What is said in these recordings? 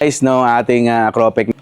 Guys, no, ating uh, Cropec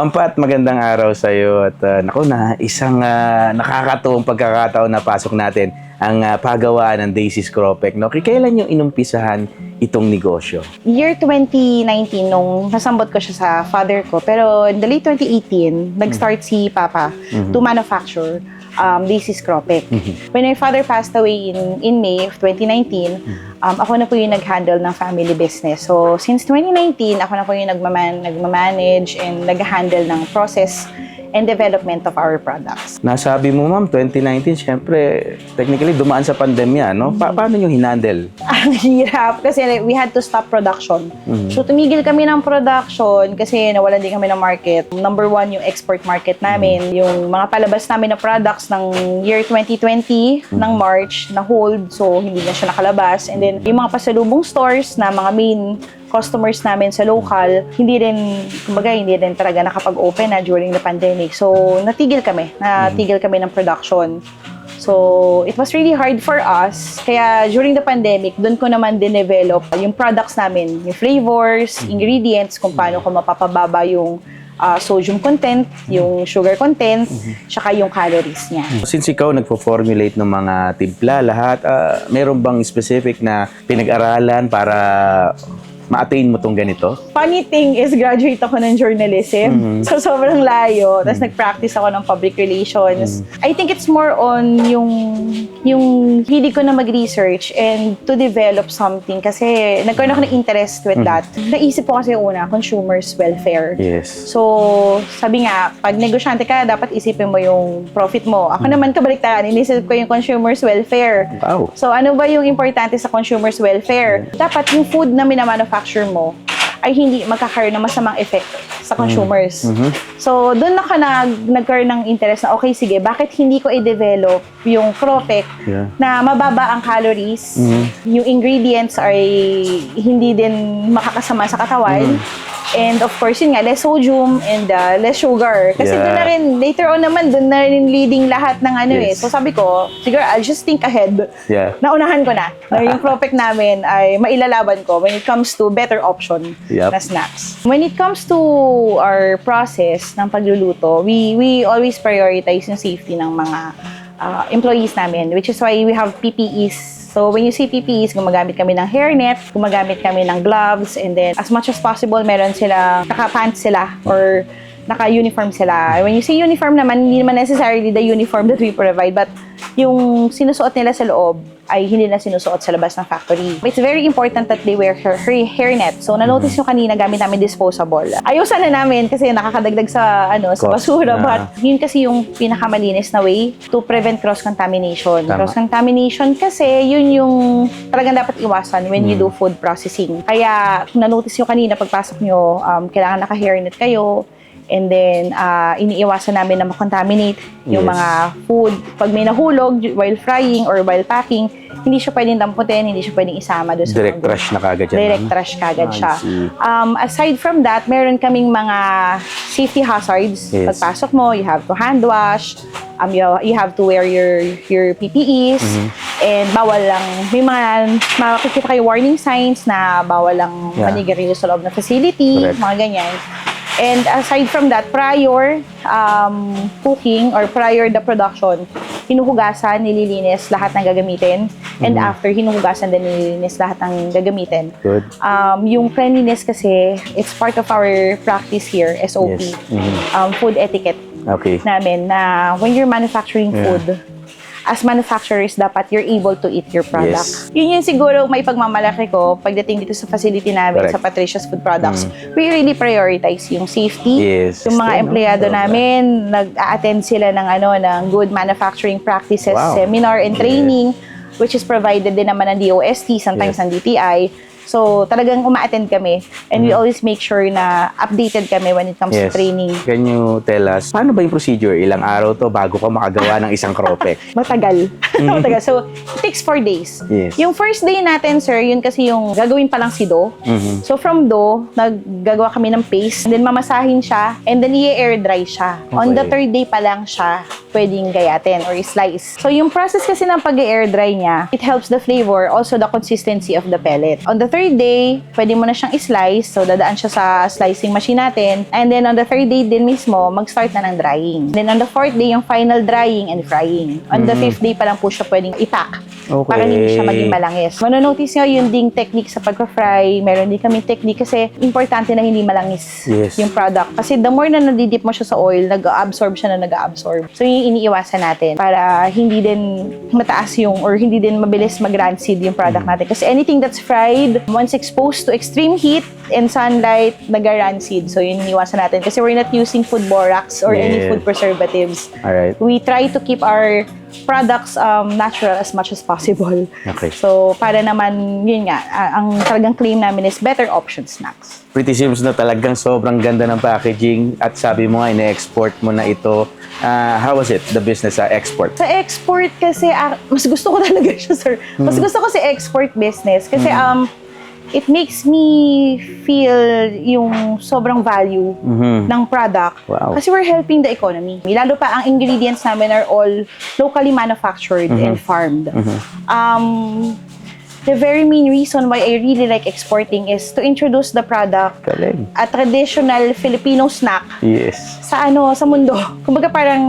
Ma'am Pat, magandang araw sa iyo at uh, naku na isang uh, nakakatuwang pagkakataon na pasok natin ang uh, pagawaan ng Daisy's Cropec. No? Kailan yung inumpisahan itong negosyo? Year 2019, nung nasambot ko siya sa father ko, pero in the late 2018, nag-start si Papa to manufacture um, Daisy's Cropec. When my father passed away in, in May of 2019, um, ako na po yung nag-handle ng family business. So, since 2019, ako na po yung nagmaman, nagmamanage and nag-handle ng process and development of our products. Nasabi mo ma'am, 2019, syempre, technically dumaan sa pandemya, no? Pa- paano nyo hinandle? Ang hirap kasi we had to stop production. So tumigil kami ng production kasi nawalan din kami ng market. Number one, yung export market namin. Yung mga palabas namin na products ng year 2020 ng March na hold. So hindi na siya nakalabas. And then yung mga pasalubong stores na mga main customers namin sa local, hindi rin, kumbaga, hindi rin talaga nakapag-open na during the pandemic. So, natigil kami. Natigil kami ng production. So, it was really hard for us. Kaya during the pandemic, doon ko naman din-develop yung products namin, yung flavors, ingredients, kung paano ko mapapababa yung ah, sodium content, yung sugar content, tsaka yung calories niya. Since ikaw nagpo-formulate ng mga timpla, lahat, ah, meron bang specific na pinag-aralan para ma-attain mo tong ganito? Funny thing is, graduate ako ng journalism. So, sobrang layo. Tapos, nag-practice ako ng public relations. I think it's more on yung, yung hilig ko na mag-research and to develop something. Kasi, nagkaroon ako ng interest with that. Naisip ko kasi una, consumers' welfare. Yes. So, sabi nga, pag negosyante ka, dapat isipin mo yung profit mo. Ako naman kabaliktaran, inisip ko yung consumer's welfare. Wow. So, ano ba yung importante sa consumer's welfare? Dapat yung food na minamanufacture mo ay hindi magkakaroon ng masamang effect sa consumers. So, doon ako nag, nagkaroon ng interest na, okay, sige, bakit hindi ko i-develop yung Cropec Yeah. na mababa ang calories, yung ingredients ay hindi din makakasama sa katawan, and of course, yun nga, less sodium and uh, less sugar. Kasi Yeah. doon na rin, later on naman, doon na rin leading lahat ng ano eh. Yes. So sabi ko, siguro, I'll just think ahead. Yeah. Naunahan ko na, na yung Cropec namin ay mailalaban ko when it comes to better option Yup. na snacks. When it comes to our process ng pagluluto, we we always prioritize yung safety ng mga uh, employees namin, which is why we have PPEs. So when you say PPEs, gumagamit kami ng hairnet, gumagamit kami ng gloves, and then as much as possible, meron sila, naka-pants sila or naka-uniform sila. When you say uniform naman, hindi naman necessarily the uniform that we provide, but yung sinusuot nila sa loob ay hindi na sinusuot sa labas ng factory. It's very important that they wear hair, hair, hairnet. So, na-notice nyo kanina, gamit namin disposable. Ayusan na namin kasi nakakadagdag sa, ano, sa Cost, basura. yeah. But yun kasi yung pinakamalinis na way to prevent cross-contamination. Cross-contamination kasi yun yung talagang dapat iwasan when you do food processing. Kaya, na-notice nyo kanina, pagpasok nyo, um, kailangan naka-hairnet kayo. And then, ah, iniiwasan namin na makontaminate yung Yes. mga food. Pag may nahulog while frying or while packing, hindi siya pwedeng damputin, hindi siya pwedeng isama doon sa Direct mga- trash na kagad yan. Direct ma'am? trash kagad siya. Um, aside from that, meron kaming mga safety hazards. Yes. Pagpasok mo, you have to hand wash, um, you, you have to wear your your PPEs, Mm-hmm. and bawal lang, may mga makikita kayo warning signs na bawal lang Yeah. manigarilyo sa loob ng facility, Correct. mga ganyan. And aside from that, prior um, cooking or prior the production, hinuhugasan, nililinis lahat ng gagamitin. And Mm-hmm. after, hinuhugasan din nililinis lahat ng gagamitin. Good. Um, yung cleanliness kasi, it's part of our practice here, SOP. Yes. Mhm. Um, food etiquette Okay. namin na when you're manufacturing Yeah. food, as manufacturers, dapat you're able to eat your product. Yes. Yun yung siguro may pagmamalaki ko pagdating dito sa facility namin, Correct. Mm. sa Patricia's Food Products. We really prioritize yung safety. Yes. Yung mga Yes, no? empleyado Sobra. namin, nag-attend sila ng ano ng good manufacturing practices Wow. seminar and training which is provided din naman ng DOST, sometimes Yes. ng DTI. So, talagang uma-attend kami. And we always make sure na updated kami when it comes to Yes. training. Can you tell us, paano ba yung procedure? Ilang araw to bago ka makagawa ng isang kropek? Matagal. Matagal. So, takes four days. Yes. Yung first day natin, sir, yun kasi yung gagawin pa lang si dough. Mhm. So, from dough, naggagawa kami ng paste. And then, mamasahin siya. And then, i-air dry siya. On the Okay. third day pa lang siya pwedeng gayatin or slice. So, yung process kasi ng pag-air dry niya, it helps the flavor, also the consistency of the pellet. On the third day, pwede mo na siyang i-slice. So, dadaan siya sa slicing machine natin. And then, on the third day din mismo, mag-start na ng drying. Then, on the fourth day, yung final drying and frying. On the fifth day pa lang po siya pwedeng ipack. Okay. Para hindi siya maging malangis. Manonotice nyo yung ding technique sa pagka-fry. Meron din kami technique kasi importante na hindi malangis Yes. yung product. Kasi the more na nadidip mo siya sa oil, nag-absorb siya na nag-absorb. So, yun yung iniiwasan natin para hindi din mataas yung or hindi din mabilis mag-rancid yung product Mm. natin. Kasi anything that's fried, once exposed to extreme heat and sunlight, nag-rancid. So, yun iniiwasan natin. Kasi we're not using food borax or any Yes. food preservatives. Alright. We try to keep our products um, natural as much as possible. Okay. So, para naman, yun nga, ang talagang claim namin is better option snacks. Pretty seems na talagang sobrang ganda ng packaging at sabi mo nga, ine-export mo na ito. Ah, how was it, the business sa export? Sa export kasi, ah, mas gusto ko talaga siya, sir. Mas Hmm. gusto ko sa export business kasi um, it makes me feel yung sobrang value Mhm. ng product. Wow. Kasi we're helping the economy. Lalo pa ang ingredients namin are all locally manufactured Mm-hmm. and farmed. Um, the very main reason why I really like exporting is to introduce the product Galing. a traditional Filipino snack Yes. sa ano sa mundo. Kumbaga parang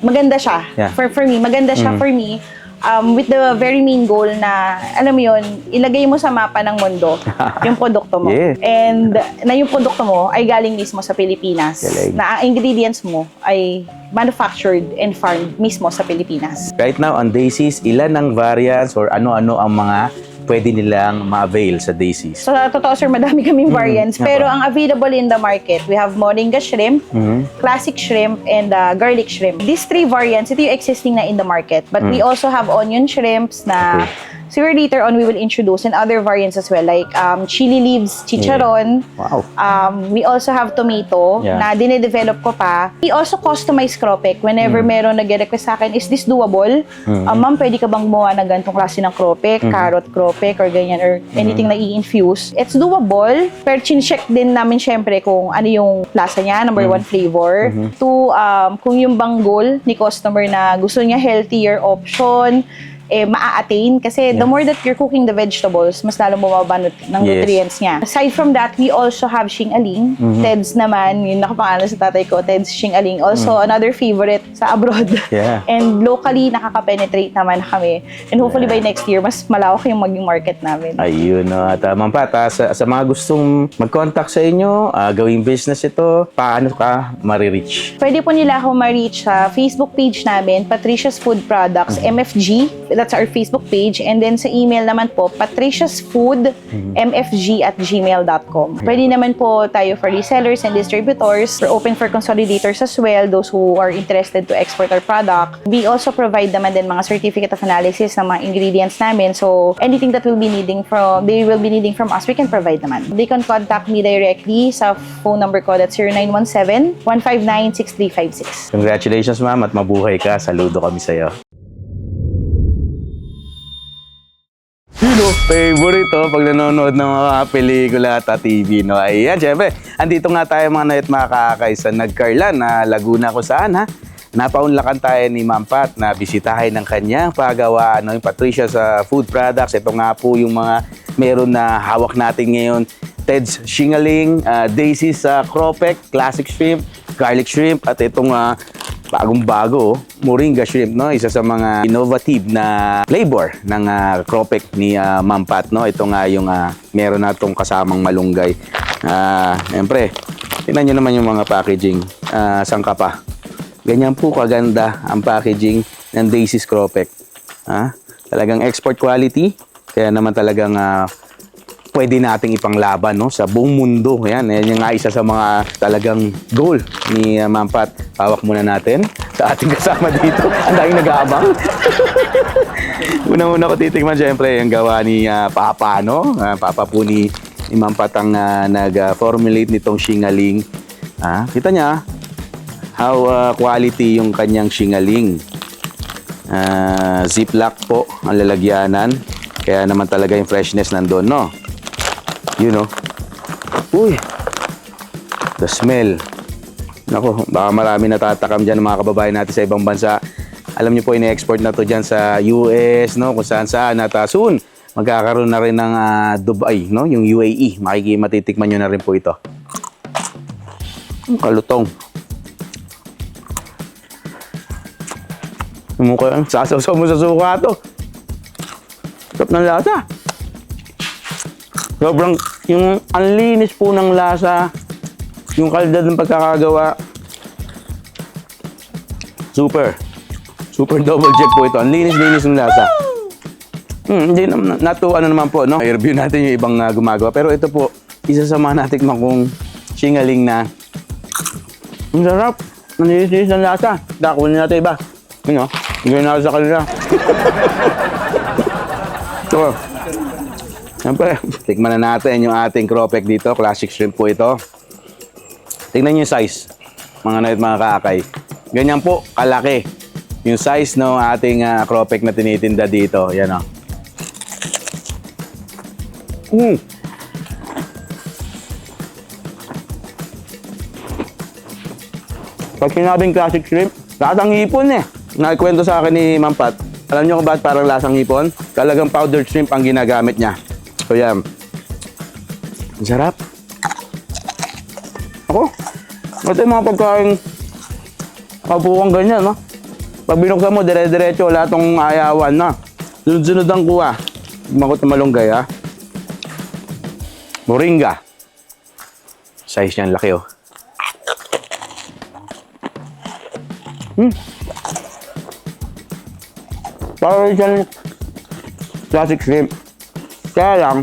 maganda siya Yeah. for for me. Maganda siya for me. Um, with the very main goal na, alam mo yun, ilagay mo sa mapa ng mundo yung produkto mo. Yes. And na yung produkto mo ay galing mismo sa Pilipinas. Galing. Na ang ingredients mo ay manufactured and farmed mismo sa Pilipinas. Right now, on Daisies, ilan ang variants or ano-ano ang mga pwede nilang ma-avail sa Daisies? So, totoo sir, madami kaming variants. Ako. Pero ang available in the market, we have moringa shrimp, Mhm. classic shrimp, and uh, garlic shrimp. These three variants, ito yung existing na in the market. But we also have onion shrimps na Mm. Okay. Siguro later on we will introduce and other variants as well like um, chili leaves, chicharon. Wow. Um, we also have tomato Yeah. na dinedevelop ko pa. We also customize cropek. Whenever Mm. meron nag-request sa akin, is this doable? Um, ma'am, pwede ka bang gumawa ng ganitong klase ng cropek, Mm-hmm. carrot cropek, or ganyan, or anything na i-infuse? It's doable. Pero chin-check din namin syempre kung ano yung lasa niya, number Mm-hmm. one, flavor. Two, um, kung yung bang goal ni customer na gusto niya healthier option, eh, maa-attain. Kasi the Yeah. more that you're cooking the vegetables, mas lalo bumaba nut- ng Yes. nutrients niya. Aside from that, we also have Xing Aling. Mm-hmm. Ted's naman, yung nakapangalan sa tatay ko, Ted's Xing Aling. Also, another favorite sa abroad. Yeah. And locally, nakaka-penetrate naman kami. And hopefully by next year, mas malawak yung maging market namin. Ayun, uh, Ma'am Pat, ah, sa, sa mga gustong mag-contact sa inyo, ah, gawing business ito, paano ka marireach? Pwede po nila ako ma-reach sa Facebook page namin, Patricia's Food Products, MFG. That's our Facebook page. And then sa email naman po, patriciasfoodmfg at gmail.com. Pwede naman po tayo for resellers and distributors. We're open for consolidators as well, those who are interested to export our product. We also provide naman din mga certificate of analysis ng mga ingredients namin. So, anything that will be needing from, they will be needing from us, we can provide naman. They can contact me directly sa phone number ko, that's 0917-159-6356. Congratulations, ma'am, at mabuhay ka. Saludo kami sa'yo. Sino? Favorite oh, pag nanonood ng mga pelikula at TV, no? Ayan, syempre, andito nga tayo mga nait makakakay sa Nagcarlan na Laguna kung saan, ha? Napaunlakan tayo ni Ma'am Pat na bisitahin ng kanyang paggawa, no, yung Patricia sa food products. Ito nga po yung mga meron na hawak natin ngayon. Ted's Shingaling, uh, Daisy sa Cropek, Classic Shrimp, Garlic Shrimp, at itong ah, bagong-bago, Moringa Shrimp, no? Isa sa mga innovative na flavor ng uh, Cropek ni ah, Ma'am Pat, no? Ito nga yung ah, meron na itong kasamang malunggay. Ah, Siyempre, tingnan nyo naman yung mga packaging. Ah, sangka pa. Ganyan po kaganda ang packaging ng Daisy's Cropek. Ha? Talagang export quality. Kaya naman talagang ah, pwede nating ipanglaban no sa buong mundo. Yan, yan yung nga isa sa mga talagang goal ni uh, Ma'am Pat. Hawak muna natin sa ating kasama dito. Ang daming nag-aabang. Una-una ko titikman syempre yung gawa ni ah, Papa, no? Ah, Papa po ni, ni Ma'am Pat ang ah, nag-formulate nitong shingaling. Ah, kita niya, how ah, quality yung kanyang shingaling. Ah, ziplock po ang lalagyanan. Kaya naman talaga yung freshness nandun, no? You know. Uy! The smell. Nako, baka marami natatakam dyan ng mga kababayan natin sa ibang bansa. Alam niyo po, ine-export na to dyan sa US, no? Kung saan saan. At ah, soon, magkakaroon na rin ng ah, Dubai, no? Yung UAE. Makiki matitikman nyo na rin po ito. Ang kalutong. Mukha, sasaw mo sa suka to. Sarap ng lasa. Sobrang, yung ang linis po ng lasa, yung kalidad ng pagkakagawa, super. Super double check po ito. Ang linis-linis ng lasa. Hmm, hindi naman, nato ano naman po, no? I-review natin yung ibang ah, gumagawa. Pero ito po, isa sa mga natikman kong singaling na ang sarap. Ang linis-linis ng lasa. Dakunin natin iba. Yun, no? Gawin natin sa kanila. Ito. Siyempre, tikman na natin yung ating cropek dito. Classic shrimp po ito. Tingnan niyo yung size, mga night mga kaakay. Ganyan po, kalaki. Yung size ng ating uh, cropek na tinitinda dito. Yan o. Mm. Pag sinabing classic shrimp, lasang hipon eh. Nakikwento sa akin ni Ma'am Pat, alam niyo kung bakit parang lasang hipon? Talagang powdered shrimp ang ginagamit niya. So yan. Ang sarap. Ako, ito yung mga pagkain kabukang ganyan, no? Pag binuksan mo, dire-diretso, wala tong ayawan na. Sunod-sunod ang kuha. Makot na malunggay, ha? Moringa. Size niyan, laki, oh. Hmm. Parang siyang classic shrimp. Kaya lang,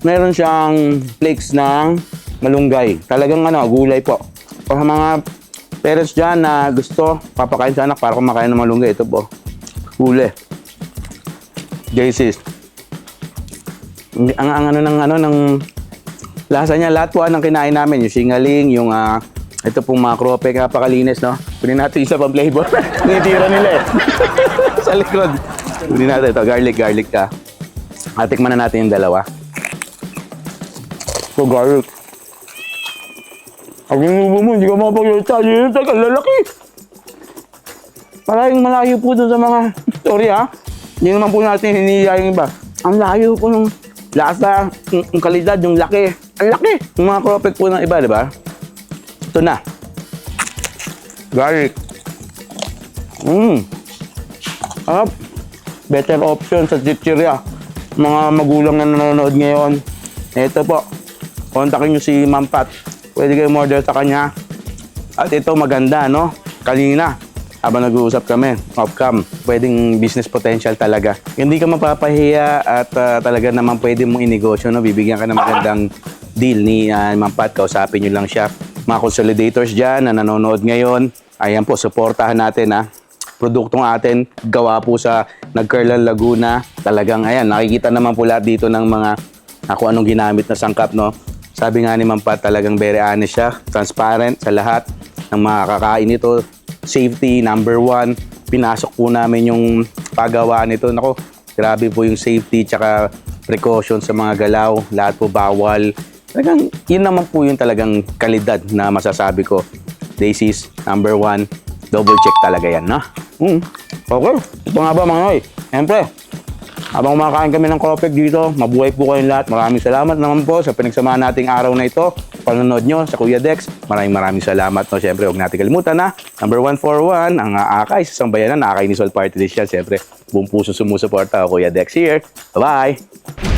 meron siyang flakes ng malunggay. Talagang ano, gulay po. O sa mga parents dyan na gusto, papakain sa anak para kumakain ng malunggay. Ito po, huli. Jaycees. Ang, ang, ano ng ano ng lasa niya lahat po ng kinain namin yung singaling yung ah, ito pong mga krope napakalinis no kunin natin isa pang flavor tinitira nila eh sa likod kunin natin ito garlic garlic ka at tikman na natin yung dalawa so garlic ang inubo mo, hindi ka makapagsalita. Yun, tagal, lalaki. Malayong malayo po dun sa mga story, ha? Hindi naman po natin hinihiya yung iba. Ang layo po ng lasa, yung, yung kalidad, yung laki. Ang laki! Yung mga cropek po ng iba, di ba? Ito na. Garlic. Mmm. Up. Better option sa chichirya. Mga magulang na nanonood ngayon. Ito po. Kontakin nyo si Ma'am Pat. Pwede kayo order sa kanya. At ito maganda, no? Kanina, habang nag-uusap kami, off-cam, pwedeng business potential talaga. Hindi ka mapapahiya at ah, talaga naman pwede mong inegosyo, no? Bibigyan ka ng magandang deal ni uh, Ma'am Pat, kausapin nyo lang siya. Mga consolidators dyan na nanonood ngayon, ayan po, supportahan natin, ha? Produktong atin, gawa po sa Nagcarlan Laguna. Talagang, ayan, nakikita naman po lahat dito ng mga ako anong ginamit na sangkap, no? Sabi nga ni Ma'am Pat, talagang very honest siya, transparent sa lahat ng mga kakain nito. Safety, number one. Pinasok po namin yung pagawaan nito. Nako, grabe po yung safety tsaka precaution sa mga galaw. Lahat po bawal. Talagang, yun naman po yung talagang kalidad na masasabi ko. This number one. Double check talaga yan, no? Mm. Okay. Ito nga ba mga noy? Siyempre, habang kumakain kami ng cropek dito, mabuhay po kayong lahat. Maraming salamat naman po sa pinagsamahan nating araw na ito. Panonood nyo sa Kuya Dex. Maraming maraming salamat. No? Siyempre, huwag natin kalimutan na. Number 141, ang uh, Akay sa Sambayanan. Akay ni Sol Party List yan. Siyempre, buong puso sumusuporta. Kuya Dex here. Bye-bye!